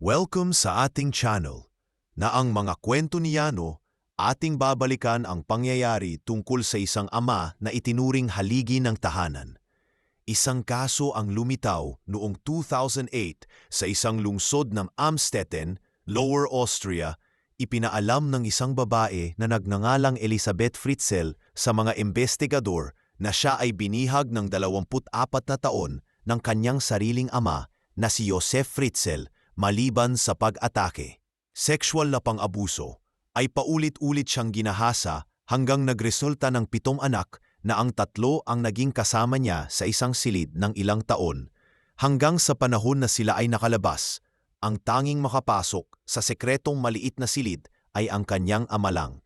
Welcome sa ating channel na ang mga kwento ni Yano ating babalikan ang pangyayari tungkol sa isang ama na itinuring haligi ng tahanan. Isang kaso ang lumitaw noong 2008 sa isang lungsod ng Amstetten, Lower Austria, ipinaalam ng isang babae na nagngangalang Elizabeth Fritzl sa mga investigador na siya ay binihag ng 24 na taon ng kanyang sariling ama na si Josef Fritzl maliban sa pag-atake. Sexual na pang-abuso ay paulit-ulit siyang ginahasa hanggang nagresulta ng pitong anak na ang tatlo ang naging kasama niya sa isang silid ng ilang taon hanggang sa panahon na sila ay nakalabas. Ang tanging makapasok sa sekretong maliit na silid ay ang kanyang ama lang.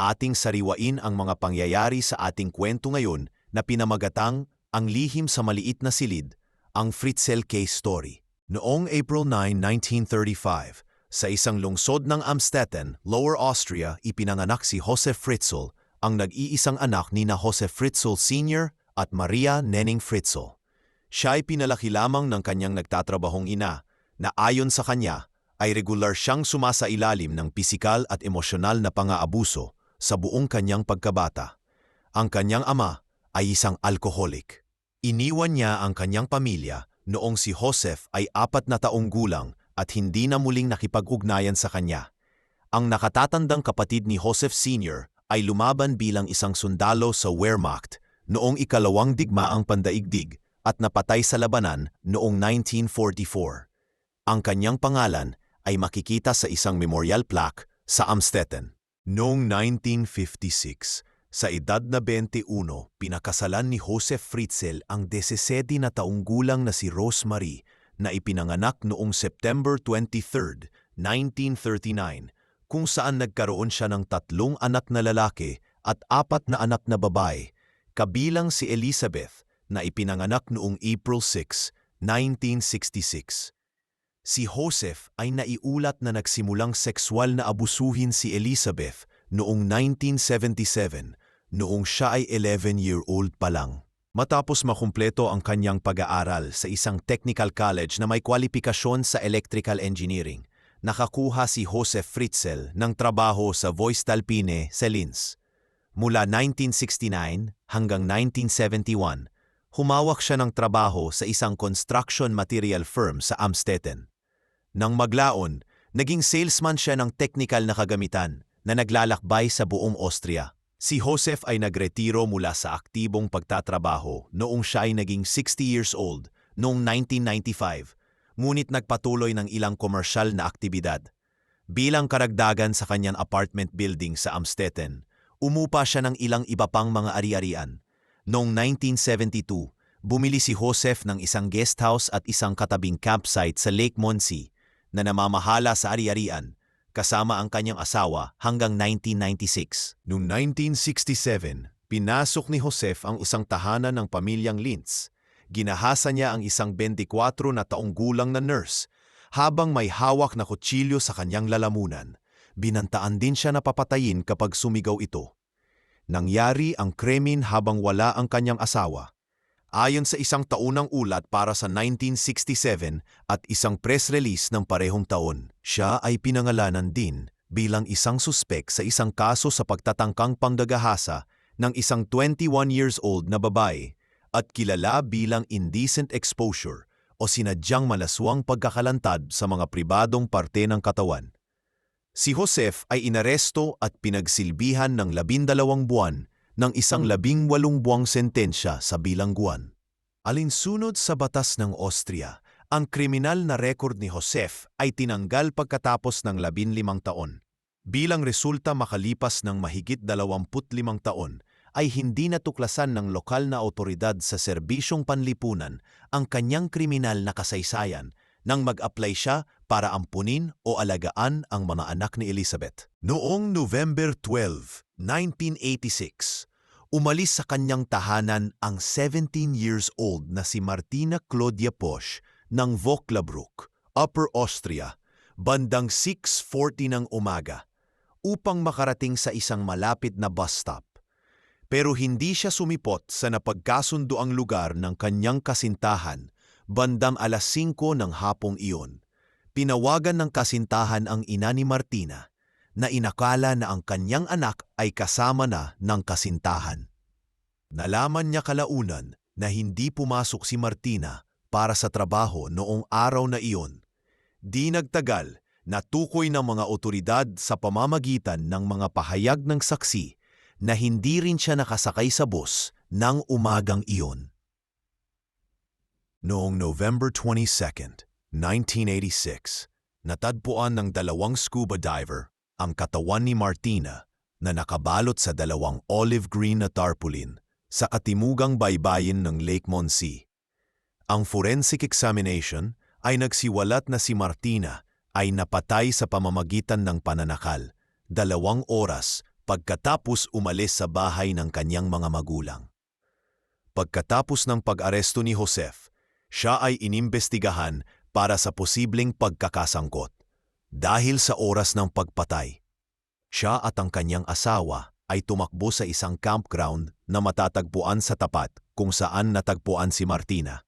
Ating sariwain ang mga pangyayari sa ating kwento ngayon na pinamagatang ang lihim sa maliit na silid, ang Fritzl case story. Noong April 9, 1935, sa isang lungsod ng Amstetten, Lower Austria, ipinanganak si Josef Fritzl, ang nag-iisang anak ni na Josef Fritzl Sr. at Maria Nenning Fritzl. Siya ay pinalaki lamang ng kanyang nagtatrabahong ina na ayon sa kanya ay regular siyang sumasailalim ng pisikal at emosyonal na pang-aabuso sa buong kanyang pagkabata. Ang kanyang ama ay isang alkoholik. Iniwan niya ang kanyang pamilya noong si Joseph ay apat na taong gulang at hindi na muling nakipag-ugnayan sa kanya. Ang nakatatandang kapatid ni Joseph Sr. ay lumaban bilang isang sundalo sa Wehrmacht noong ikalawang digmaang pandaigdig at napatay sa labanan noong 1944. Ang kanyang pangalan ay makikita sa isang memorial plaque sa Amstetten. Noong 1956, sa edad na 21, pinakasalan ni Joseph Fritzl ang 17 na taong gulang na si Rosemary na ipinanganak noong September 23, 1939, kung saan nagkaroon siya ng tatlong anak na lalaki at apat na anak na babae, kabilang si Elizabeth na ipinanganak noong April 6, 1966. Si Joseph ay naiulat na nagsimulang sexual na abusuhin si Elizabeth noong 1977 noong siya ay 11-year-old pa lang. Matapos makumpleto ang kanyang pag-aaral sa isang technical college na may kwalifikasyon sa electrical engineering, nakakuha si Joseph Fritzl ng trabaho sa Voestalpine sa Linz. Mula 1969 hanggang 1971, humawak siya ng trabaho sa isang construction material firm sa Amstetten. Nang maglaon, naging salesman siya ng technical na kagamitan na naglalakbay sa buong Austria. Si Joseph ay nagretiro mula sa aktibong pagtatrabaho noong siya ay naging 60 years old noong 1995, ngunit nagpatuloy ng ilang komersyal na aktibidad. Bilang karagdagan sa kanyang apartment building sa Amstetten, umupa siya ng ilang iba pang mga ari-arian. Noong 1972, bumili si Joseph ng isang guest house at isang katabing campsite sa Lake Monsi na namamahala sa ari-arian kasama ang kanyang asawa hanggang 1996. Noong 1967, pinasok ni Josef ang isang tahanan ng pamilyang Lintz. Ginahasa niya ang isang 24 na taong gulang na nurse habang may hawak na kutsilyo sa kanyang lalamunan. Binantaan din siya na papatayin kapag sumigaw ito. Nangyari ang kremin habang wala ang kanyang asawa. Ayon sa isang taunang ulat para sa 1967 at isang press release ng parehong taon, siya ay pinangalanan din bilang isang suspek sa isang kaso sa pagtatangkang panggagahasa ng isang 21 years old na babae at kilala bilang indecent exposure o sinadyang malaswang pagkakalantad sa mga pribadong parte ng katawan. Si Joseph ay inaresto at pinagsilbihan ng labindalawang buwan ng isang labing walong buwang sentensya sa bilangguan. Alinsunod sa batas ng Austria, ang kriminal na rekord ni Josef ay tinanggal pagkatapos ng labinlimang taon. Bilang resulta makalipas ng mahigit 25 taon, ay hindi natuklasan ng lokal na otoridad sa serbisyong panlipunan ang kanyang kriminal na kasaysayan nang mag-apply siya para ampunin o alagaan ang mga anak ni Elizabeth. Noong November 12, 1986, umalis sa kanyang tahanan ang 17 years old na si Martina Claudia Posch ng Vöcklabruck, Upper Austria, bandang 6.40 ng umaga upang makarating sa isang malapit na bus stop. Pero hindi siya sumipot sa napagkasundo ang lugar ng kanyang kasintahan bandang alas 5 ng hapong iyon pinawagan ng kasintahan ang ina ni Martina na inakala na ang kanyang anak ay kasama na ng kasintahan. Nalaman niya kalaunan na hindi pumasok si Martina para sa trabaho noong araw na iyon. Di nagtagal, natukoy ng mga otoridad sa pamamagitan ng mga pahayag ng saksi na hindi rin siya nakasakay sa bus ng umagang iyon. Noong November 22, 1986, natadpuan ng dalawang scuba diver ang katawan ni Martina na nakabalot sa dalawang olive green na tarpaulin sa katimugang baybayin ng Lake Monsi. Ang forensic examination ay nagsiwalat na si Martina ay napatay sa pamamagitan ng pananakal dalawang oras pagkatapos umalis sa bahay ng kanyang mga magulang. Pagkatapos ng pag-aresto ni Josef, siya ay inimbestigahan para sa posibleng pagkakasangkot. Dahil sa oras ng pagpatay, siya at ang kanyang asawa ay tumakbo sa isang campground na matatagpuan sa tapat kung saan natagpuan si Martina.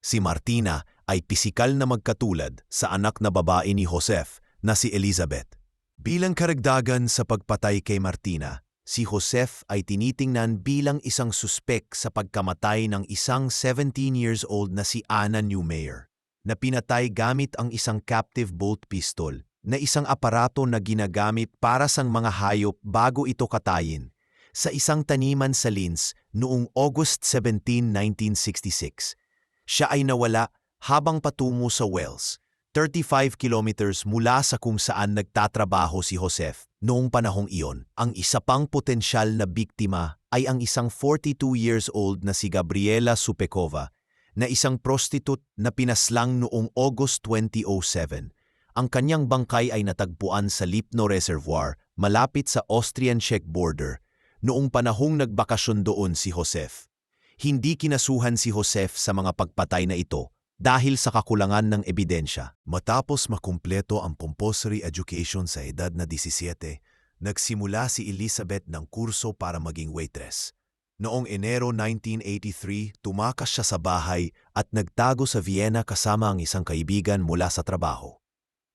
Si Martina ay pisikal na magkatulad sa anak na babae ni Josef na si Elizabeth. Bilang karagdagan sa pagpatay kay Martina, si Josef ay tinitingnan bilang isang suspek sa pagkamatay ng isang 17 years old na si Anna Newmayer na pinatay gamit ang isang captive bolt pistol na isang aparato na ginagamit para sa mga hayop bago ito katayin sa isang taniman sa Linz noong August 17, 1966. Siya ay nawala habang patungo sa Wales, 35 kilometers mula sa kung saan nagtatrabaho si Josef. Noong panahong iyon, ang isa pang potensyal na biktima ay ang isang 42 years old na si Gabriela Supekova na isang prostitute na pinaslang noong August 2007. Ang kanyang bangkay ay natagpuan sa Lipno Reservoir malapit sa Austrian-Czech border noong panahong nagbakasyon doon si Josef. Hindi kinasuhan si Josef sa mga pagpatay na ito dahil sa kakulangan ng ebidensya. Matapos makumpleto ang compulsory education sa edad na 17, nagsimula si Elizabeth ng kurso para maging waitress. Noong Enero 1983, tumakas siya sa bahay at nagtago sa Vienna kasama ang isang kaibigan mula sa trabaho.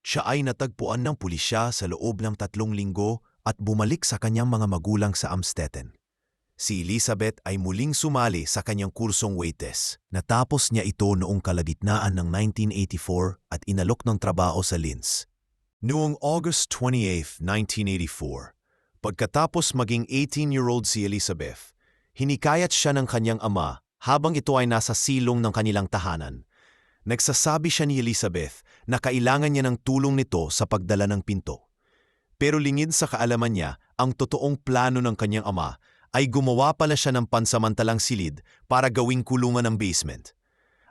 Siya ay natagpuan ng pulisya sa loob ng tatlong linggo at bumalik sa kanyang mga magulang sa Amstetten. Si Elizabeth ay muling sumali sa kanyang kursong waitress. Natapos niya ito noong kalagitnaan ng 1984 at inalok ng trabaho sa Linz. Noong August 28, 1984, pagkatapos maging 18-year-old si Elizabeth, Hinikayat siya ng kanyang ama habang ito ay nasa silong ng kanilang tahanan. Nagsasabi siya ni Elizabeth na kailangan niya ng tulong nito sa pagdala ng pinto. Pero lingid sa kaalaman niya, ang totoong plano ng kanyang ama ay gumawa pala siya ng pansamantalang silid para gawing kulungan ng basement.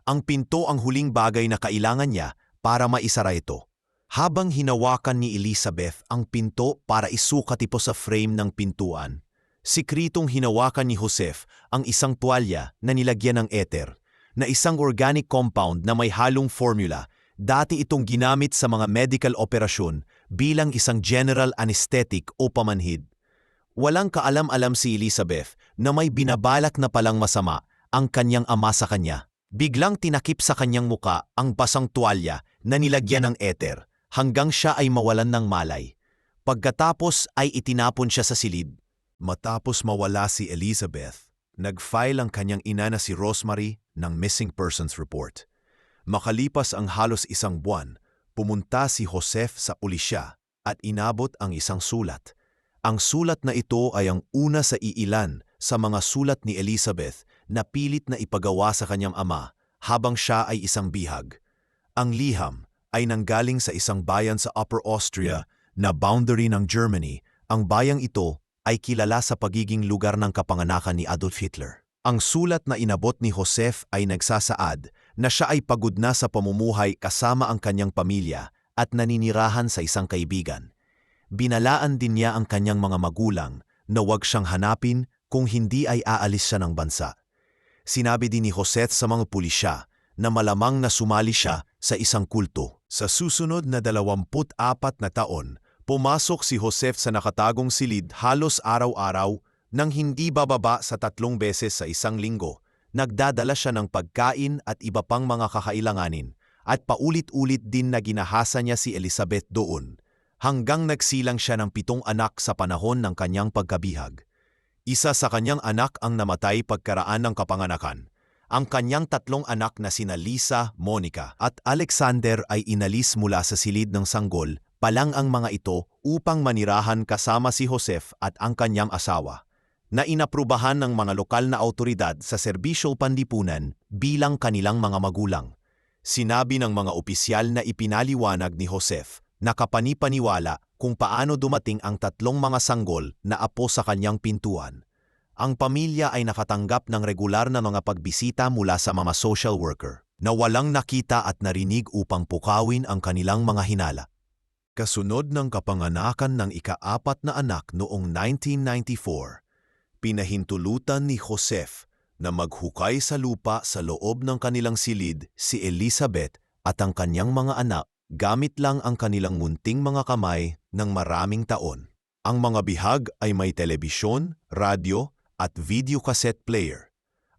Ang pinto ang huling bagay na kailangan niya para maisara ito. Habang hinawakan ni Elizabeth ang pinto para isukat ito sa frame ng pintuan, sikritong hinawakan ni Josef ang isang tuwalya na nilagyan ng ether, na isang organic compound na may halong formula. Dati itong ginamit sa mga medical operasyon bilang isang general anesthetic o pamanhid. Walang kaalam-alam si Elizabeth na may binabalak na palang masama ang kanyang ama sa kanya. Biglang tinakip sa kanyang muka ang basang tuwalya na nilagyan ng ether hanggang siya ay mawalan ng malay. Pagkatapos ay itinapon siya sa silid. Matapos mawala si Elizabeth, nag-file ang kanyang ina na si Rosemary ng Missing Persons Report. Makalipas ang halos isang buwan, pumunta si Joseph sa pulisya at inabot ang isang sulat. Ang sulat na ito ay ang una sa iilan sa mga sulat ni Elizabeth na pilit na ipagawa sa kanyang ama habang siya ay isang bihag. Ang liham ay nanggaling sa isang bayan sa Upper Austria na boundary ng Germany. Ang bayang ito ay kilala sa pagiging lugar ng kapanganakan ni Adolf Hitler. Ang sulat na inabot ni Josef ay nagsasaad na siya ay pagod na sa pamumuhay kasama ang kanyang pamilya at naninirahan sa isang kaibigan. Binalaan din niya ang kanyang mga magulang na huwag siyang hanapin kung hindi ay aalis siya ng bansa. Sinabi din ni Josef sa mga pulisya na malamang na sumali siya sa isang kulto. Sa susunod na 24 na taon, Pumasok si Joseph sa nakatagong silid halos araw-araw nang hindi bababa sa tatlong beses sa isang linggo. Nagdadala siya ng pagkain at iba pang mga kakailanganin at paulit-ulit din na ginahasa niya si Elizabeth doon, hanggang nagsilang siya ng pitong anak sa panahon ng kanyang pagkabihag. Isa sa kanyang anak ang namatay pagkaraan ng kapanganakan. Ang kanyang tatlong anak na sina Lisa, Monica at Alexander ay inalis mula sa silid ng sanggol palang ang mga ito upang manirahan kasama si Joseph at ang kanyang asawa na inaprubahan ng mga lokal na autoridad sa serbisyong panlipunan bilang kanilang mga magulang. Sinabi ng mga opisyal na ipinaliwanag ni Joseph na kapanipaniwala kung paano dumating ang tatlong mga sanggol na apo sa kanyang pintuan. Ang pamilya ay nakatanggap ng regular na mga pagbisita mula sa mga social worker na walang nakita at narinig upang pukawin ang kanilang mga hinala. Kasunod ng kapanganakan ng ikaapat na anak noong 1994, pinahintulutan ni Joseph na maghukay sa lupa sa loob ng kanilang silid si Elizabeth at ang kanyang mga anak gamit lang ang kanilang munting mga kamay ng maraming taon. Ang mga bihag ay may telebisyon, radyo at video cassette player.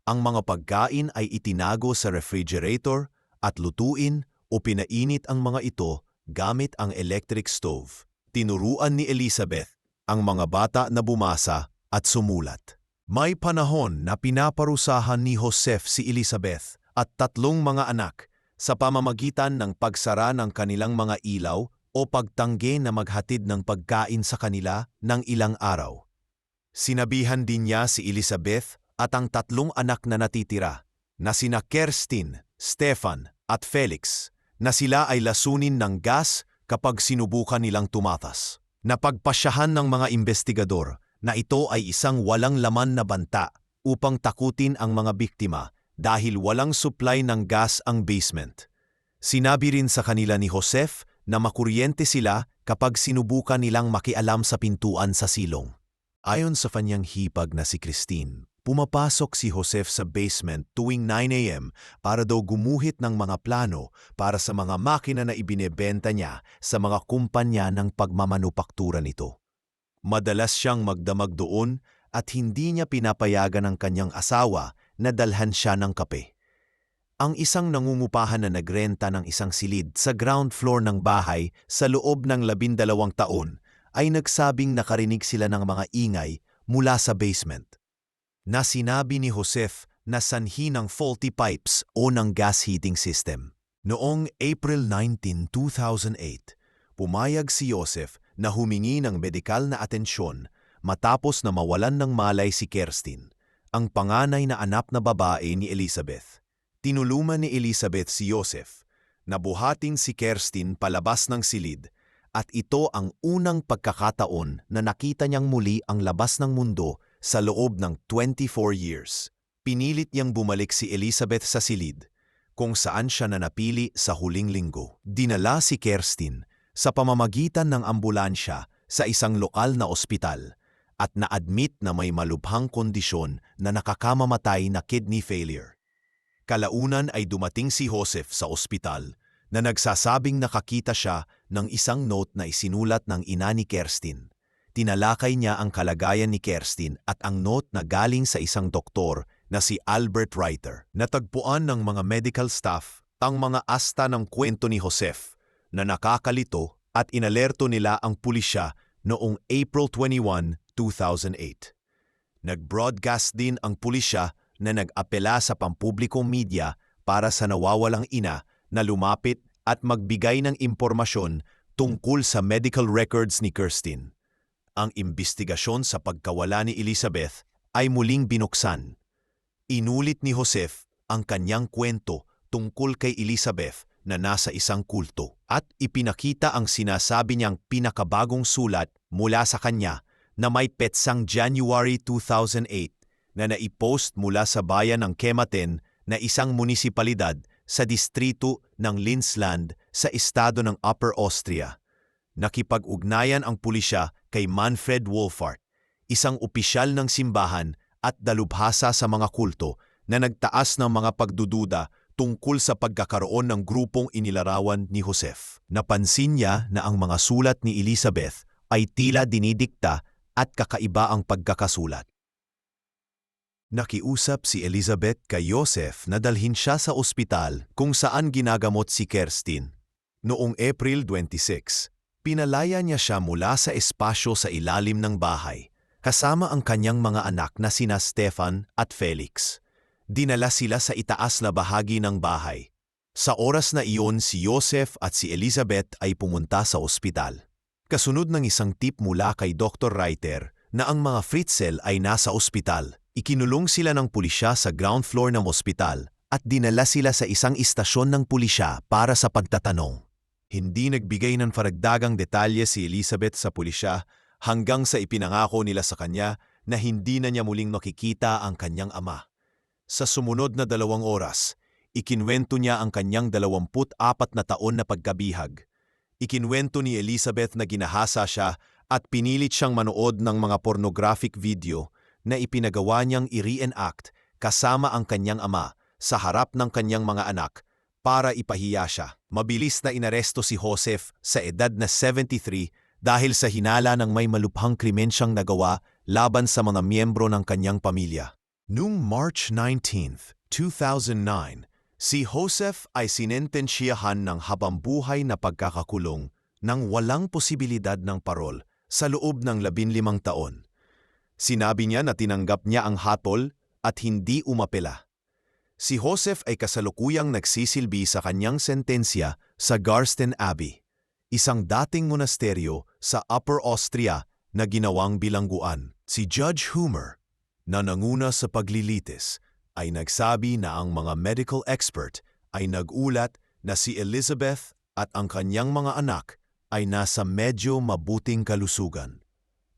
Ang mga pagkain ay itinago sa refrigerator at lutuin o pinainit ang mga ito gamit ang electric stove. Tinuruan ni Elizabeth ang mga bata na bumasa at sumulat. May panahon na pinaparusahan ni Joseph si Elizabeth at tatlong mga anak sa pamamagitan ng pagsara ng kanilang mga ilaw o pagtangge na maghatid ng pagkain sa kanila ng ilang araw. Sinabihan din niya si Elizabeth at ang tatlong anak na natitira na sina Kerstin, Stefan at Felix na sila ay lasunin ng gas kapag sinubukan nilang tumatas. Napagpasyahan ng mga investigador na ito ay isang walang laman na banta upang takutin ang mga biktima dahil walang supply ng gas ang basement. Sinabi rin sa kanila ni Joseph na makuryente sila kapag sinubukan nilang makialam sa pintuan sa silong. Ayon sa kanyang hipag na si Christine, pumapasok si Joseph sa basement tuwing 9 a.m. para daw gumuhit ng mga plano para sa mga makina na ibinebenta niya sa mga kumpanya ng pagmamanupaktura nito. Madalas siyang magdamag doon at hindi niya pinapayagan ang kanyang asawa na dalhan siya ng kape. Ang isang nangungupahan na nagrenta ng isang silid sa ground floor ng bahay sa loob ng labindalawang taon ay nagsabing nakarinig sila ng mga ingay mula sa basement. Na sinabi ni Joseph na sanhi ng faulty pipes o ng gas heating system. Noong April 19, 2008, pumayag si Joseph na humingi ng medikal na atensyon matapos na mawalan ng malay si Kerstin, ang panganay na anak na babae ni Elizabeth. Tinuluman ni Elizabeth si Joseph na buhatin si Kerstin palabas ng silid at ito ang unang pagkakataon na nakita niyang muli ang labas ng mundo sa loob ng 24 years. Pinilit niyang bumalik si Elizabeth sa silid kung saan siya nanapili sa huling linggo. Dinala si Kerstin sa pamamagitan ng ambulansya sa isang lokal na ospital at na-admit na may malubhang kondisyon na nakakamamatay na kidney failure. Kalaunan ay dumating si Joseph sa ospital na nagsasabing nakakita siya ng isang note na isinulat ng ina ni Kerstin. Tinalakay niya ang kalagayan ni Kerstin at ang note na galing sa isang doktor na si Albert Reiter. Natagpuan ng mga medical staff ang mga asta ng kwento ni Joseph na nakakalito at inalerto nila ang pulisya noong April 21, 2008. Nag-broadcast din ang pulisya na nag-apela sa pampublikong media para sa nawawalang ina na lumapit at magbigay ng impormasyon tungkol sa medical records ni Kirstin. Ang imbestigasyon sa pagkawala ni Elizabeth ay muling binuksan. Inulit ni Joseph ang kanyang kwento tungkol kay Elizabeth na nasa isang kulto at ipinakita ang sinasabi niyang pinakabagong sulat mula sa kanya na may petsang January 2008 na naipost mula sa bayan ng Kematen na isang munisipalidad sa distrito ng Linsland sa estado ng Upper Austria. Nakipag-ugnayan ang pulisya kay Manfred Wolfart, isang opisyal ng simbahan at dalubhasa sa mga kulto na nagtaas ng mga pagdududa tungkol sa pagkakaroon ng grupong inilarawan ni Joseph. Napansin niya na ang mga sulat ni Elizabeth ay tila dinidikta at kakaiba ang pagkakasulat. Nakiusap si Elizabeth kay Joseph na dalhin siya sa ospital kung saan ginagamot si Kerstin. Noong April 26, pinalaya niya siya mula sa espasyo sa ilalim ng bahay, kasama ang kanyang mga anak na sina Stefan at Felix. Dinala sila sa itaas na bahagi ng bahay. Sa oras na iyon si Joseph at si Elizabeth ay pumunta sa ospital. Kasunod ng isang tip mula kay Dr. Reiter na ang mga Fritzl ay nasa ospital. Ikinulong sila ng pulisya sa ground floor ng ospital at dinala sila sa isang istasyon ng pulisya para sa pagtatanong. Hindi nagbigay ng faragdagang detalye si Elizabeth sa pulisya hanggang sa ipinangako nila sa kanya na hindi na niya muling makikita ang kanyang ama. Sa sumunod na dalawang oras, ikinwento niya ang kanyang 24 na taon na pagkabihag. Ikinwento ni Elizabeth na ginahasa siya at pinilit siyang manood ng mga pornographic video na ipinagawa niyang i-reenact kasama ang kanyang ama sa harap ng kanyang mga anak para ipahiya siya. Mabilis na inaresto si Joseph sa edad na 73 dahil sa hinala ng may malubhang krimen siyang nagawa laban sa mga miyembro ng kanyang pamilya. Noong March 19, 2009, si Joseph ay sinentensyahan ng habambuhay na pagkakakulong ng walang posibilidad ng parol sa loob ng 15 taon. Sinabi niya na tinanggap niya ang hatol at hindi umapela. Si Joseph ay kasalukuyang nagsisilbi sa kanyang sentensya sa Garsten Abbey, isang dating monasteryo sa Upper Austria na ginawang bilangguan. Si Judge Humer, na nanguna sa paglilitis, ay nagsabi na ang mga medical expert ay nagulat na si Elizabeth at ang kanyang mga anak ay nasa medyo mabuting kalusugan.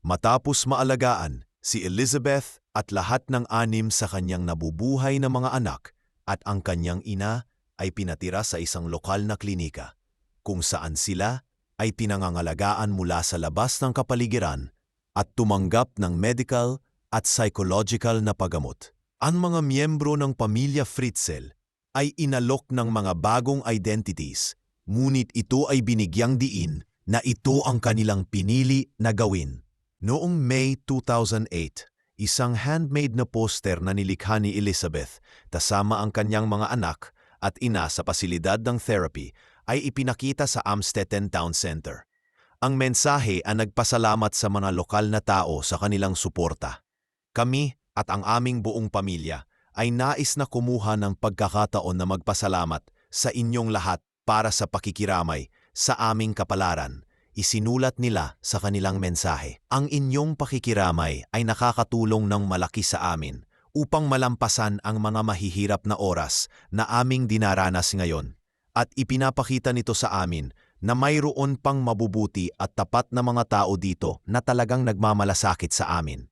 Matapos maalagaan, si Elizabeth at lahat ng anim sa kanyang nabubuhay na mga anak at ang kanyang ina ay pinatira sa isang lokal na klinika, kung saan sila ay pinangangalagaan mula sa labas ng kapaligiran at tumanggap ng medical at psychological na pagamot. Ang mga miyembro ng pamilya Fritzl ay inalok ng mga bagong identities, ngunit ito ay binigyang diin na ito ang kanilang pinili na gawin. Noong May 2008, isang handmade na poster na nilikha ni Elizabeth kasama ang kanyang mga anak at ina sa pasilidad ng therapy ay ipinakita sa Amstetten Town Center. Ang mensahe ay nagpasalamat sa mga lokal na tao sa kanilang suporta. Kami at ang aming buong pamilya ay nais na kumuha ng pagkakataon na magpasalamat sa inyong lahat para sa pakikiramay sa aming kapalaran isinulat nila sa kanilang mensahe. Ang inyong pakikiramay ay nakakatulong ng malaki sa amin upang malampasan ang mga mahihirap na oras na aming dinaranas ngayon. At ipinapakita nito sa amin na mayroon pang mabubuti at tapat na mga tao dito na talagang nagmamalasakit sa amin.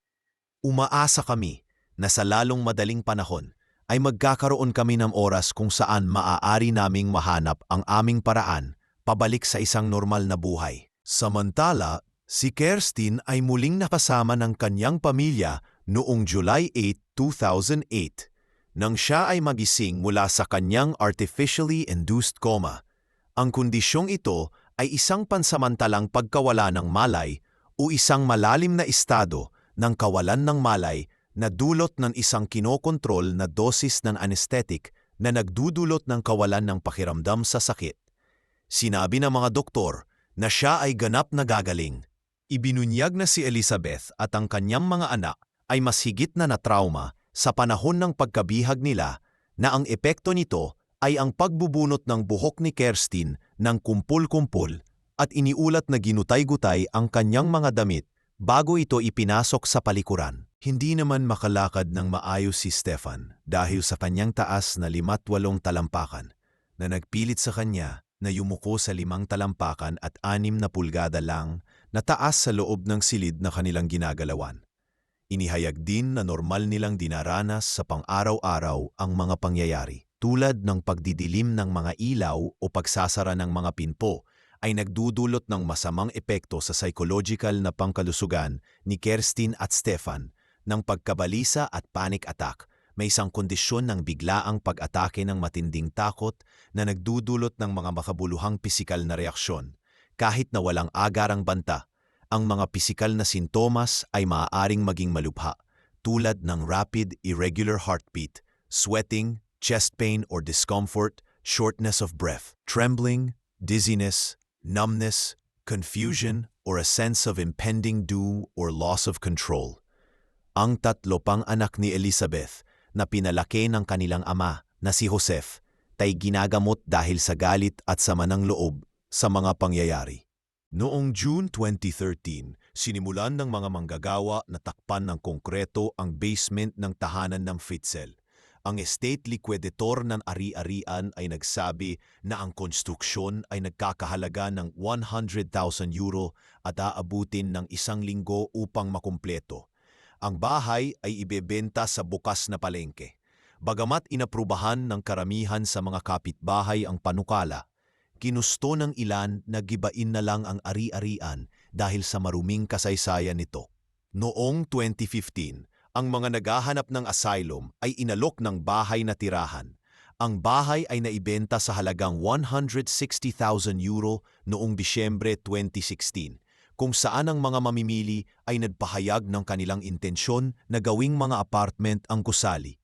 Umaasa kami na sa lalong madaling panahon ay magkakaroon kami ng oras kung saan maaari naming mahanap ang aming paraan pabalik sa isang normal na buhay. Samantala, si Kerstin ay muling nakasama ng kanyang pamilya noong July 8, 2008, nang siya ay magising mula sa kanyang artificially induced coma. Ang kondisyong ito ay isang pansamantalang pagkawala ng malay o isang malalim na estado ng kawalan ng malay na dulot ng isang kinokontrol na dosis ng anesthetic na nagdudulot ng kawalan ng pakiramdam sa sakit. Sinabi ng mga doktor na siya ay ganap na gagaling. Ibinunyag na si Elizabeth at ang kanyang mga anak ay mas higit na na-trauma sa panahon ng pagkabihag nila na ang epekto nito ay ang pagbubunot ng buhok ni Kerstin ng kumpul-kumpul at iniulat na ginutay-gutay ang kanyang mga damit bago ito ipinasok sa palikuran. Hindi naman makalakad ng maayos si Stefan dahil sa kanyang taas na limat walong talampakan na nagpilit sa kanya na yumuko sa limang talampakan at anim na pulgada lang na taas sa loob ng silid na kanilang ginagalawan. Inihayag din na normal nilang dinaranas sa pang-araw-araw ang mga pangyayari, tulad ng pagdidilim ng mga ilaw o pagsasara ng mga pinpo ay nagdudulot ng masamang epekto sa psychological na pangkalusugan ni Kerstin at Stefan ng pagkabalisa at panic attack may isang kondisyon ng biglaang pag-atake ng matinding takot na nagdudulot ng mga makabuluhang pisikal na reaksyon. Kahit na walang agarang banta, ang mga pisikal na sintomas ay maaaring maging malubha, tulad ng rapid irregular heartbeat, sweating, chest pain or discomfort, shortness of breath, trembling, dizziness, numbness, confusion, or a sense of impending doom or loss of control. Ang tatlo pang anak ni Elizabeth na pinalaki ng kanilang ama na si Joseph tay ginagamot dahil sa galit at sama ng loob sa mga pangyayari. Noong June 2013, sinimulan ng mga manggagawa na takpan ng konkreto ang basement ng tahanan ng Fitzel. Ang estate liquidator ng ari-arian ay nagsabi na ang konstruksyon ay nagkakahalaga ng 100,000 euro at aabutin ng isang linggo upang makumpleto. Ang bahay ay ibebenta sa bukas na palengke. Bagamat inaprubahan ng karamihan sa mga kapitbahay ang panukala, ginusto ng ilan na gibain na lang ang ari-arian dahil sa maruming kasaysayan nito. Noong 2015, ang mga naghahanap ng asylum ay inalok ng bahay na tirahan. Ang bahay ay naibenta sa halagang 160,000 euro noong Disyembre 2016, kung saan ang mga mamimili ay nagpahayag ng kanilang intensyon na gawing mga apartment ang gusali.